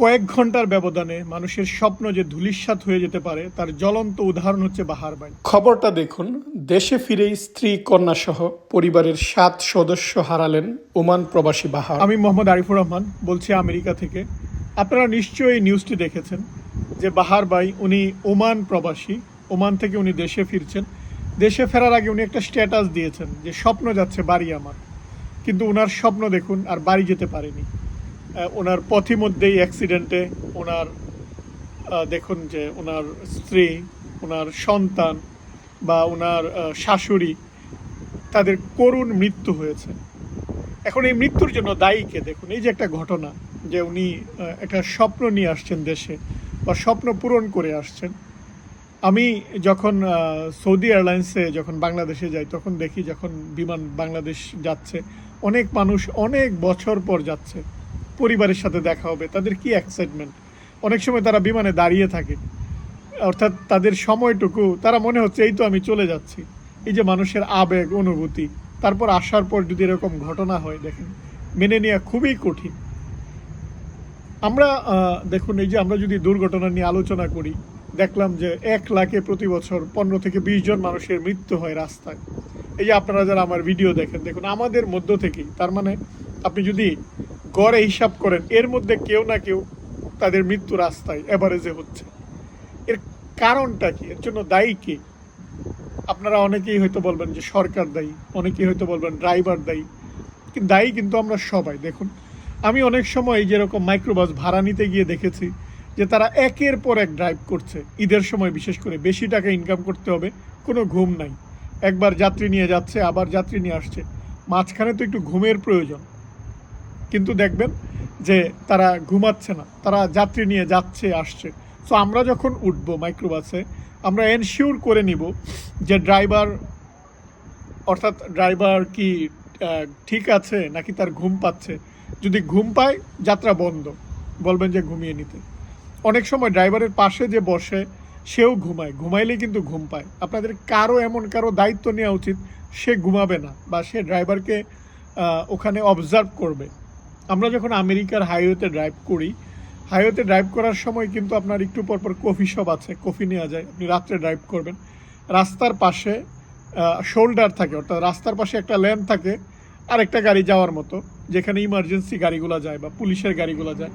কয়েক ঘণ্টার ব্যবধানে মানুষের স্বপ্ন যে ধূলিসাৎ হয়ে যেতে পারে তার জ্বলন্ত উদাহরণ হচ্ছে বাহার ভাই খবরটা দেখুন দেশে ফিরেই স্ত্রী কন্যা সহ পরিবারের সাত সদস্য হারালেন ওমান প্রবাসী বাহার। আমি মোহাম্মদ আরিফুর রহমান বলছি আমেরিকা থেকে। আপনারা নিশ্চয়ই এই নিউজটি দেখেছেন যে বাহার ভাই উনি ওমান প্রবাসী ওমান থেকে উনি দেশে ফিরছেন। দেশে ফেরার আগে উনি একটা স্ট্যাটাস দিয়েছেন যে স্বপ্ন যাচ্ছে বাড়ি আমার। কিন্তু ওনার স্বপ্ন দেখুন আর বাড়ি যেতে পারেনি। ওনার পথিমধ্যেই অ্যাক্সিডেন্টে ওনার দেখুন যে ওনার স্ত্রী, ওনার সন্তান বা ওনার শাশুড়ি, তাদের করুণ মৃত্যু হয়েছে। এখন এই মৃত্যুর জন্য দায়ীকে দেখুন, এই যে একটা ঘটনা যে উনি একটা স্বপ্ন নিয়ে আসছেন দেশে বা স্বপ্ন পূরণ করে আসছেন। আমি যখন সৌদি এয়ারলাইন্সে যখন বাংলাদেশে যাই, তখন দেখি যখন বিমান বাংলাদেশ যাচ্ছে, অনেক মানুষ অনেক বছর পর যাচ্ছে। পরিবারের সাথে দেখা হবে, তাদের কি এক্সাইটমেন্ট অনেক সময় তারা বিমানে দাঁড়িয়ে থাকে, অর্থাৎ তাদের সময়টুকু, তারা মনে হচ্ছে এই তো আমি চলে যাচ্ছি। এই যে মানুষের আবেগ, অনুভূতি, তারপর আসার পর যদি এরকম ঘটনা হয়, দেখেন, মেনে নেওয়া খুবই কঠিন। আমরা দেখুন, এই যে আমরা যদি দুর্ঘটনা নিয়ে আলোচনা করি, দেখলাম যে এক লাখে প্রতি বছর পনেরো থেকে বিশ জন মানুষের মৃত্যু হয় রাস্তায়। এই যে আপনারা যারা আমার ভিডিও দেখেন, দেখুন, আমাদের মধ্য থেকেই, তার মানে আপনি যদি গড়ে হিসাব করেন, এর মধ্যে কেউ না কেউ তাদের মৃত্যু রাস্তায় অ্যাভারেজে হচ্ছে। এর কারণটা কি? এর জন্য দায়ী কে? আপনারা অনেকেই হয়তো বলবেন যে সরকার দায়ী, অনেকেই হয়তো বলবেন ড্রাইভার দায়ী, কিন্তু দায়ী কিন্তু আমরা সবাই। দেখুন, আমি অনেক সময় যেরকম মাইক্রোবাস ভাড়া নিতে গিয়ে দেখেছি যে তারা একের পর এক ড্রাইভ করছে। ঈদের সময় বিশেষ করে বেশি টাকা ইনকাম করতে হবে, কোনো ঘুম নাই। একবার যাত্রী নিয়ে যাচ্ছে, আবার যাত্রী নিয়ে আসছে। মাঝখানে তো একটু ঘুমের প্রয়োজন। কিন্তু দেখবেন যে তারা ঘুমাচ্ছে না, তারা যাত্রী নিয়ে যাচ্ছে, আসছে। সো আমরা যখন উঠবো মাইক্রোবাসে আমরা এনশিওর করে নিব যে ড্রাইভার অর্থাৎ ড্রাইভার কি ঠিক আছে নাকি তার ঘুম পাচ্ছে। যদি ঘুম পায়, যাত্রা বন্ধ, বলবেন যে ঘুমিয়ে নিতে। অনেক সময় ড্রাইভারের পাশে যে বসে, সেও ঘুমায়। ঘুমাইলে কিন্তু ঘুম পায়। আপনাদের কারও এমন কারও দায়িত্ব নেওয়া উচিত, সে ঘুমাবে না বা সে ড্রাইভারকে ওখানে অবজার্ভ করবে। আমরা যখন আমেরিকার হাইওয়েতে ড্রাইভ করি, হাইওয়েতে ড্রাইভ করার সময় কিন্তু আপনার একটু পর পর কফি শপ আছে, কফি নেওয়া যায়, আপনি রাত্রে ড্রাইভ করবেন। রাস্তার পাশে শোল্ডার থাকে, অর্থাৎ রাস্তার পাশে একটা লেন থাকে আর একটা গাড়ি যাওয়ার মতো, যেখানে ইমার্জেন্সি গাড়িগুলো যায় বা পুলিশের গাড়িগুলো যায়।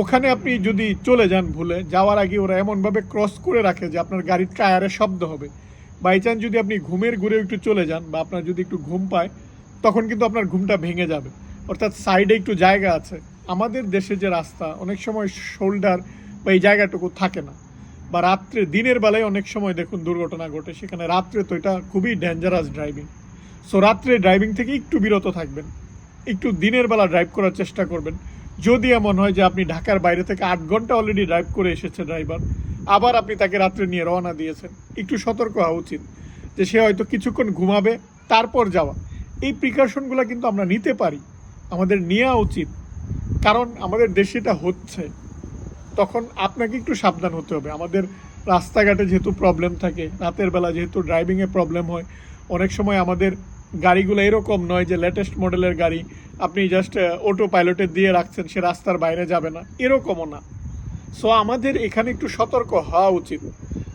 ওখানে আপনি যদি চলে যান ভুলে, যাওয়ার আগে ওরা এমনভাবে ক্রস করে রাখে যে আপনার গাড়ির টায়ারে শব্দ হবে। বাই চান্স যদি আপনি ঘুমের ঘুরে একটু চলে যান বা আপনার যদি একটু ঘুম পায়, তখন কিন্তু আপনার ঘুমটা ভেঙে যাবে। অর্থাৎ সাইডে একটু জায়গা আছে। আমাদের দেশে যে রাস্তা, অনেক সময় শোল্ডার বা এই জায়গাটুকু থাকে না। বা রাত্রে, দিনের বেলায় অনেক সময় দেখুন দুর্ঘটনা ঘটে, সেখানে রাত্রে তো এটা খুবই ডেঞ্জারাস ড্রাইভিং সো রাত্রে ড্রাইভিং থেকে একটু বিরত থাকবেন। একটু দিনের বেলা ড্রাইভ করার চেষ্টা করবেন। যদি এমন হয় যে আপনি ঢাকার বাইরে থেকে আট ঘণ্টা অলরেডি ড্রাইভ করে এসেছে ড্রাইভার আবার আপনি তাকে রাত্রে নিয়ে রওনা দিয়েছেন, একটু সতর্ক হওয়া উচিত যে সে হয়তো কিছুক্ষণ ঘুমাবে, তারপর যাওয়া। এই প্রিকশনগুলো কিন্তু আমরা নিতে পারি। আমাদের নেওয়া উচিত। কারণ আমাদের দেশে এটা হচ্ছে। তখন আপনাকে একটু সাবধান হতে হবে। আমাদের রাস্তাঘাটে যেহেতু প্রবলেম থাকে, রাতের বেলা যেহেতু ড্রাইভিংয়ে প্রবলেম হয়, অনেক সময় আমাদের গাড়িগুলো এরকম নয় যে লেটেস্ট মডেলের গাড়ি আপনি জাস্ট অটো পাইলটে দিয়ে রাখছেন, সে রাস্তার বাইরে যাবে না। এরকমও না। সো আমাদের এখানে একটু সতর্ক হওয়া উচিত।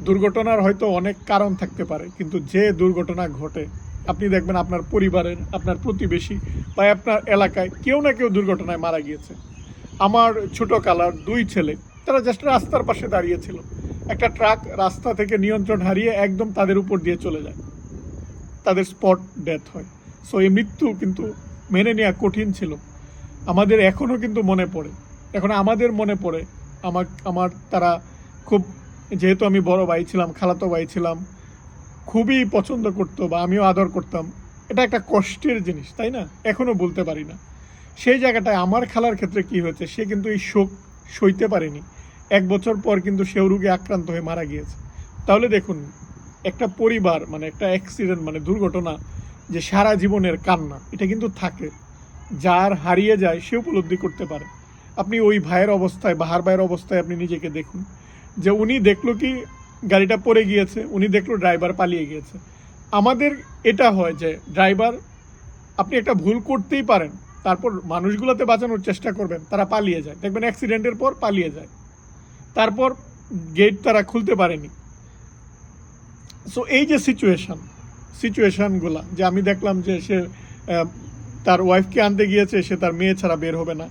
দুর্ঘটনার হয়তো অনেক কারণ থাকতে পারে, কিন্তু যে দুর্ঘটনা ঘটে আপনি দেখবেন আপনার পরিবারের, আপনার প্রতিবেশী বা আপনার এলাকায় কেউ না কেউ দুর্ঘটনায় মারা গিয়েছে। আমার ছোট কালার দুই ছেলে, তারা জাস্ট রাস্তার পাশে দাঁড়িয়েছিল একটা ট্রাক রাস্তা থেকে নিয়ন্ত্রণ হারিয়ে একদম তাদের উপর দিয়ে চলে যায়। তাদের স্পট ডেথ হয়। সো এই মৃত্যু কিন্তু মেনে নেওয়া কঠিন ছিল। আমাদের এখনও কিন্তু মনে পড়ে। এখন আমাদের মনে পড়ে, আমার আমার তারা খুব, যেহেতু আমি বড় ভাই ছিলাম, খালাতো ভাই ছিলাম খুবই পছন্দ করতো বা আমিও আদর করতাম। এটা একটা কষ্টের জিনিস, তাই না? এখনও বলতে পারি না। সেই জায়গাটায় আমার খেলার ক্ষেত্রে কি হয়েছে, সে কিন্তু এই শোক সইতে পারেনি। এক বছর পর কিন্তু সেও রোগে আক্রান্ত হয়ে মারা গিয়েছে। তাহলে দেখুন, একটা পরিবার মানে একটা অ্যাক্সিডেন্ট মানে দুর্ঘটনা, যে সারা জীবনের কান্না, এটা কিন্তু থাকে। যার হারিয়ে যায়, সে উপলব্ধি করতে পারে। আপনি ওই ভাইয়ের অবস্থায় বাহার ভাইয়ের অবস্থায় আপনি নিজেকে দেখুন। যে উনি দেখল কি গাড়িটা পড়ে গিয়েছে, উনি দেখল ড্রাইভার পালিয়ে গিয়েছে। আমাদের এটা হয় যে ড্রাইভার আপনি একটা ভুল করতেই পারেন, তারপর মানুষগুলোতে বাঁচানোর চেষ্টা করবেন, তারা পালিয়ে যায়। দেখবেন অ্যাক্সিডেন্টের পর পালিয়ে যায়। তারপর গেট তারা খুলতে পারেনি। সো এই যে সিচুয়েশন সিচুয়েশনগুলা যে আমি দেখলাম যে সে তার ওয়াইফকে আনতে গিয়েছে, সে তার মেয়ে ছাড়া বের হবে না,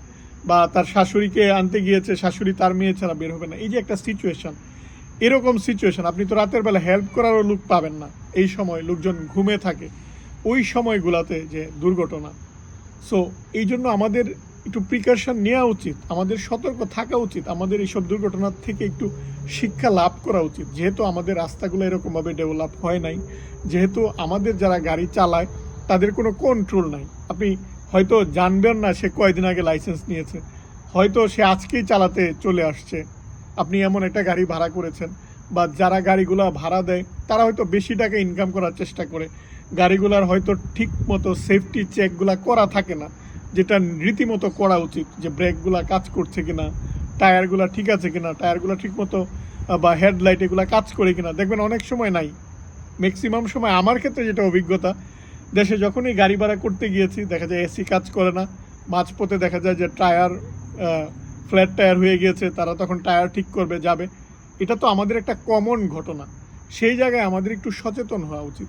বা তার শাশুড়িকে আনতে গিয়েছে, শাশুড়ি তার মেয়ে ছাড়া বের হবে না। এই যে একটা সিচুয়েশন এরকম সিচুয়েশন আপনি তো রাতের বেলা হেল্প করারও লোক পাবেন না। এই সময় লোকজন ঘুমে থাকে। ওই সময়গুলাতে যে দুর্ঘটনা। সো এই জন্য আমাদের একটু প্রিকশন নেওয়া উচিত। আমাদের সতর্ক থাকা উচিত। আমাদের এইসব দুর্ঘটনার থেকে একটু শিক্ষা লাভ করা উচিত। যেহেতু আমাদের রাস্তাগুলো এরকমভাবে ডেভেলপ হয় নাই, যেহেতু আমাদের যারা গাড়ি চালায়, তাদের কোনো কন্ট্রোল নাই। আপনি হয়তো জানবেন না সে কয়দিন আগে লাইসেন্স নিয়েছে। হয়তো সে আজকেই চালাতে চলে আসছে। আপনি এমন একটা গাড়ি ভাড়া করেছেন বা যারা গাড়িগুলো ভাড়া দেয়, তারা হয়তো বেশি টাকা ইনকাম করার চেষ্টা করে। গাড়িগুলার হয়তো ঠিক মতো সেফটি চেকগুলা করা থাকে না, যেটা রীতিমতো করা উচিত যে ব্রেকগুলা কাজ করছে কিনা, টায়ারগুলা ঠিক আছে কিনা, টায়ারগুলা ঠিক মতো বা হেডলাইট এগুলা কাজ করে কিনা। দেখবেন অনেক সময় নাই। ম্যাক্সিমাম সময় আমার ক্ষেত্রে যেটা অভিজ্ঞতা, দেশে যখনই গাড়ি ভাড়া করতে গিয়েছি, দেখা যায় এসি কাজ করে না। মাঝপথে দেখা যায় যে টায়ার ফ্ল্যাট টায়ার হয়ে গিয়েছে, তারা তখন টায়ার ঠিক করবে, যাবে। এটা তো আমাদের একটা কমন ঘটনা। সেই জায়গায় আমাদের একটু সচেতন হওয়া উচিত।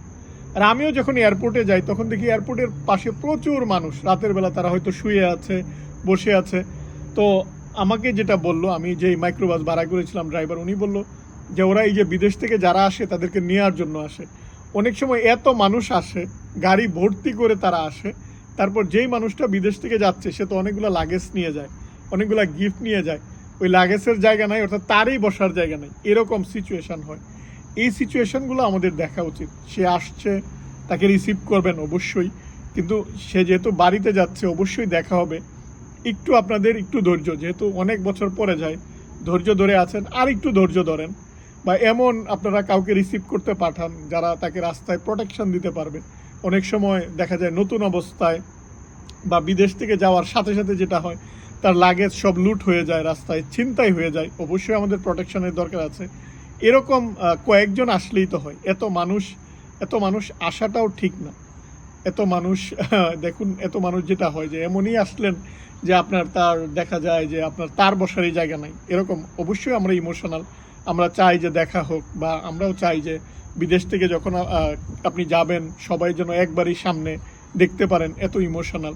আর আমিও যখন এয়ারপোর্টে যাই, তখন দেখি এয়ারপোর্টের পাশে প্রচুর মানুষ। রাতের বেলা তারা হয়তো শুয়ে আছে, বসে আছে। তো আমাকে যেটা বলল, আমি যেই মাইক্রোবাস ভাড়া করেছিলাম ড্রাইভার উনি বলল যে ওরা এই যে বিদেশ থেকে যারা আসে, তাদেরকে নেওয়ার জন্য আসে। অনেক সময় এত মানুষ আসে, গাড়ি ভর্তি করে তারা আসে, তারপর যেই মানুষটা বিদেশ থেকে যাচ্ছে, সে তো অনেকগুলো লাগেজ নিয়ে যায়। অনেকগুলো গিফট নিয়ে যায়। ওই লাগেজের জায়গা নাই, অর্থাৎ তারই বসার জায়গা নেই। এরকম সিচুয়েশন হয়। এই সিচুয়েশনগুলো আমাদের দেখা উচিত। সে আসছে, তাকে রিসিভ করবেন অবশ্যই। কিন্তু সে যেহেতু বাড়িতে যাচ্ছে, অবশ্যই দেখা হবে। একটু আপনাদের একটু ধৈর্য, যেহেতু অনেক বছর পরে যায়, ধৈর্য ধরে আছেন, আর একটু ধৈর্য ধরেন। বা এমন আপনারা কাউকে রিসিভ করতে পাঠান, যারা তাকে রাস্তায় প্রোটেকশন দিতে পারবে। অনেক সময় দেখা যায় নতুন অবস্থায় বা বিদেশ থেকে যাওয়ার সাথে সাথে যেটা হয় তার লাগেজ সব লুট হয়ে যায়, রাস্তায় ছিনতাই হয়ে যায়, অবশ্যই আমাদের প্রোটেকশনের দরকার আছে। এরকম কয়েকজন আসলেই তো হয়। এত মানুষ এত মানুষ আসাটাও ঠিক না। এত মানুষ দেখুন, এত মানুষ যেটা হয় যে এমনই আসলেন যে আপনার তার দেখা যায় যে আপনার তার বসারই জায়গা নাই। এরকম অবশ্যই আমরা ইমোশনাল আমরা চাই যে দেখা হোক বা আমরাও চাই যে বিদেশ থেকে যখন আপনি যাবেন, সবাই যেন একবারই সামনে দেখতে পারেন, এত ইমোশনাল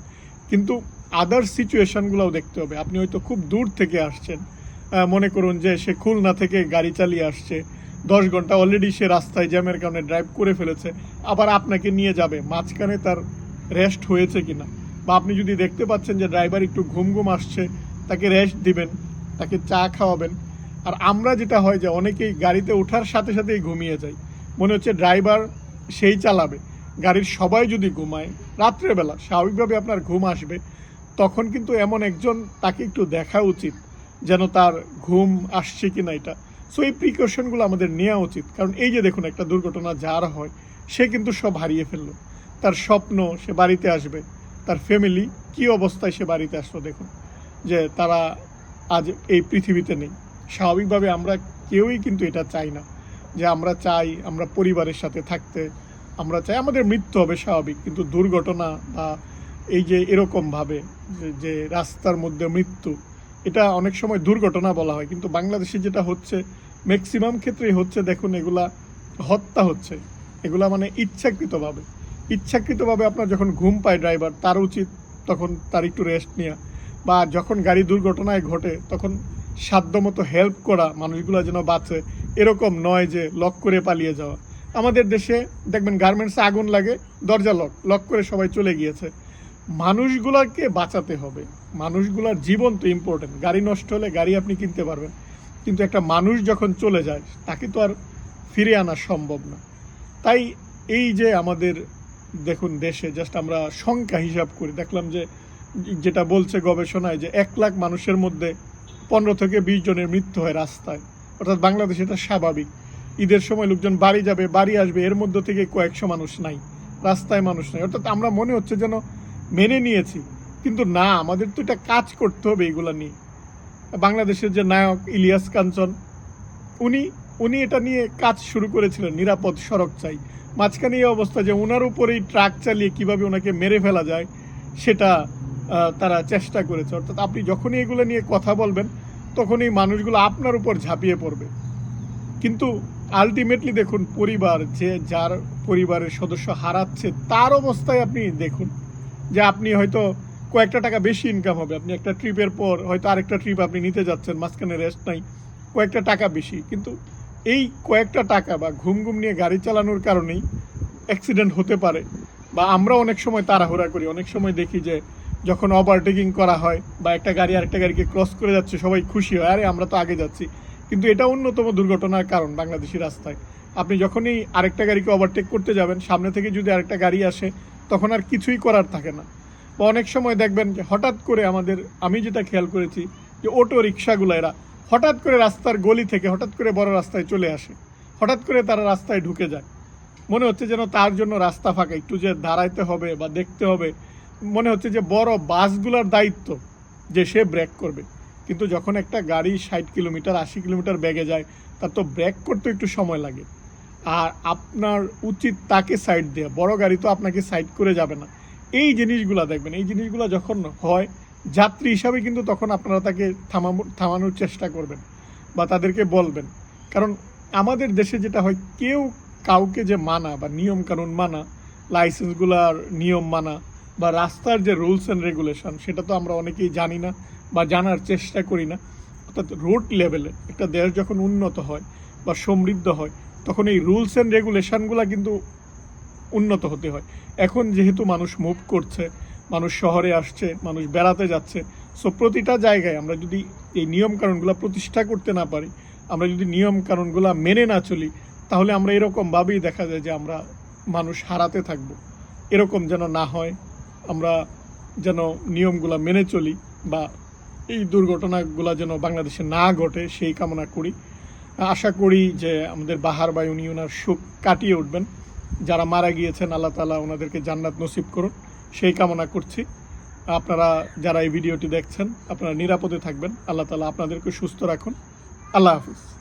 কিন্তু আদার সিচুয়েশনগুলোও দেখতে হবে। আপনি হয়তো খুব দূর থেকে আসছেন মনে করুন যে সে খুলনা থেকে গাড়ি চালিয়ে আসছে, দশ ঘণ্টা অলরেডি সে রাস্তায় জ্যামের কারণে ড্রাইভ করে ফেলেছে, আবার আপনাকে নিয়ে যাবে, মাঝখানে তার রেস্ট হয়েছে কিনা? বা আপনি যদি দেখতে পাচ্ছেন যে ড্রাইভার একটু ঘুম ঘুম আসছে, তাকে রেস্ট দিবেন, তাকে চা খাওয়াবেন। আর আমরা যেটা হয় যে অনেকেই গাড়িতে ওঠার সাথে সাথেই ঘুমিয়ে যাই। মনে হচ্ছে ড্রাইভার সেই চালাবে। গাড়ির সবাই যদি ঘুমায়, রাত্রেবেলা স্বাভাবিকভাবে আপনার ঘুম আসবে। তখন কিন্তু এমন একজন তাকে একটু দেখা উচিত, যেন তার ঘুম আসছে কিনা এটা। সো এই প্রিকশনগুলো আমাদের নেওয়া উচিত। কারণ এই যে দেখুন, একটা দুর্ঘটনা যার হয়, সে কিন্তু সব হারিয়ে ফেলল। তার স্বপ্ন, সে বাড়িতে আসবে। তার ফ্যামিলি কি অবস্থায় সে বাড়িতে আসলো দেখুন, যে তারা আজ এই পৃথিবীতে নেই। স্বাভাবিকভাবে আমরা কেউই কিন্তু এটা চাই না, যে আমরা চাই আমরা পরিবারের সাথে থাকতে, আমরা চাই আমাদের মৃত্যু হবে স্বাভাবিক। কিন্তু দুর্ঘটনা বা এই যে এরকমভাবে যে- রাস্তার মধ্যে মৃত্যু, এটা অনেক সময় দুর্ঘটনা বলা হয়। কিন্তু বাংলাদেশে যেটা হচ্ছে ম্যাক্সিমাম ক্ষেত্রেই হচ্ছে, দেখুন এগুলা হত্যা হচ্ছে। এগুলা মানে ইচ্ছাকৃতভাবে। ইচ্ছাকৃতভাবে আপনার যখন ঘুম পায় ড্রাইভার, তার উচিত তখন তার একটু রেস্ট নেওয়া বা যখন গাড়ি দুর্ঘটনায় ঘটে, তখন সাধ্যমতো হেল্প করা, মানুষগুলো যেন বাঁচে। এরকম নয় যে লক করে পালিয়ে যাওয়া। আমাদের দেশে, দেখবেন গার্মেন্টসে আগুন লাগে, দরজা লক লক করে সবাই চলে গিয়েছে। মানুষগুলোকে বাঁচাতে হবে। মানুষগুলোর জীবন তো ইম্পর্টেন্ট গাড়ি নষ্ট হলে গাড়ি আপনি কিনতে পারবেন। কিন্তু একটা মানুষ যখন চলে যায়, তাকে তো আর ফিরে আনা সম্ভব না। তাই এই যে আমাদের, দেখুন দেশে জাস্ট আমরা সংখ্যা হিসাব করি, দেখলাম যে যেটা বলছে গবেষণায় যে এক লাখ মানুষের মধ্যে পনেরো থেকে বিশ জনের মৃত্যু হয় রাস্তায়। অর্থাৎ বাংলাদেশে এটা স্বাভাবিক। ঈদের সময় লোকজন বাড়ি যাবে, বাড়ি আসবে, এর মধ্যে থেকে কয়েকশো মানুষ নাই। রাস্তায় মানুষ নাই। অর্থাৎ আমরা মনে হচ্ছে যেন মেনে নিয়েছি। কিন্তু না, আমাদের তো এটা কাজ করতে হবে এগুলা নিয়ে। বাংলাদেশের যে নায়ক ইলিয়াস কাঞ্চন, উনি উনি এটা নিয়ে কাজ শুরু করেছিলেন, নিরাপদ সড়ক চাই। মাঝখানে এই অবস্থা যে ওনার উপরেই ট্রাক চালিয়ে কীভাবে ওনাকে মেরে ফেলা যায়, সেটা তারা চেষ্টা করেছে। অর্থাৎ আপনি যখনই এগুলো নিয়ে কথা বলবেন, তখনই মানুষগুলো আপনার উপর ঝাঁপিয়ে পড়বে। কিন্তু আলটিমেটলি দেখুন, পরিবার যে যার পরিবারের সদস্য হারাচ্ছে, তার অবস্থায় আপনি দেখুন যে আপনি হয়তো কয়েকটা টাকা বেশি ইনকাম হবে। আপনি একটা ট্রিপের পর হয়তো আরেকটা ট্রিপ আপনি নিতে যাচ্ছেন, মাঝখানে রেস্ট নাই। কয়েকটা টাকা বেশি। কিন্তু এই কয়েকটা টাকা বা ঘুম ঘুম নিয়ে গাড়ি চালানোর কারণেই অ্যাক্সিডেন্ট হতে পারে বা আমরা অনেক সময় তাড়াহুড়া করি। অনেক সময় দেখি যে যখন ওভারটেকিং করা হয় বা একটা গাড়ি আরেকটা গাড়িকে ক্রস করে যাচ্ছে, সবাই খুশি হয়, আরে, আমরা তো আগে যাচ্ছি। কিন্তু এটা অন্যতম দুর্ঘটনার কারণ বাংলাদেশি রাস্তায়। আপনি যখনই আরেকটা গাড়িকে ওভারটেক করতে যাবেন, সামনে থেকে যদি আরেকটা গাড়ি আসে তখন আর কিছুই করার থাকে না। বা অনেক সময় দেখবেন যে হঠাৎ করে আমাদের, আমি যেটা খেয়াল করেছি যে অটো রিক্সাগুলো এরা হঠাৎ করে রাস্তার গলি থেকে হঠাৎ করে বড় রাস্তায় চলে আসে। হঠাৎ করে তারা রাস্তায় ঢুকে যায়। মনে হচ্ছে যেন তার জন্য রাস্তা ফাঁকা, একটু যে দাঁড়াইতে হবে বা দেখতে হবে। মনে হচ্ছে যে বড় বাসগুলোর দায়িত্ব যে সে ব্রেক করবে। কিন্তু যখন একটা গাড়ি ষাট কিলোমিটার, আশি কিলোমিটার বেগে যায়, তার তো ব্রেক করতে একটু সময় লাগে। আর আপনার উচিত তাকে সাইড দেওয়া বড় গাড়ি তো আপনাকে সাইড করে যাবে না। এই জিনিসগুলো দেখবেন, এই জিনিসগুলো যখন হয়, যাত্রী হিসাবে কিন্তু তখন আপনারা তাকে থামানো থামানোর চেষ্টা করবেন বা তাদেরকে বলবেন। কারণ আমাদের দেশে যেটা হয়, কেউ কাউকে যে মানা বা নিয়ম কানুন মানা, লাইসেন্সগুলার নিয়ম মানা বা রাস্তার যে রুলস অ্যান্ড রেগুলেশন, সেটা তো আমরা অনেকেই জানি না বা জানার চেষ্টা করি না। অর্থাৎ রোড লেভেলে একটা দেশ যখন উন্নত হয় বা সমৃদ্ধ হয় তখন এই রুলস অ্যান্ড রেগুলেশনগুলো কিন্তু উন্নত হতে হয়। এখন যেহেতু মানুষ মুভ করছে, মানুষ শহরে আসছে, মানুষ বেড়াতে যাচ্ছে সো প্রতিটা জায়গায় আমরা যদি এই নিয়ম কানুনগুলো প্রতিষ্ঠা করতে না পারি, আমরা যদি নিয়ম কানুনগুলো মেনে না চলি, তাহলে আমরা এরকমভাবেই দেখা যায় যে আমরা মানুষ হারাতে থাকব। এরকম যেন না হয়, আমরা যেন নিয়মগুলো মেনে চলি বা এই দুর্ঘটনাগুলো যেন বাংলাদেশে না ঘটে, সেই কামনা করি। আশা করি যে আমাদের বাহার বা উনি ওনার সুখ কাটিয়ে উঠবেন। যারা মারা গিয়েছেন, আল্লাহ তালা ওনাদেরকে জান্নাত নসিব করুন। সেই কামনা করছি। আপনারা যারা এই ভিডিওটি দেখছেন, আপনারা নিরাপদে থাকবেন। আল্লাহ তালা আপনাদেরকে সুস্থ রাখুন। আল্লাহ হাফিজ।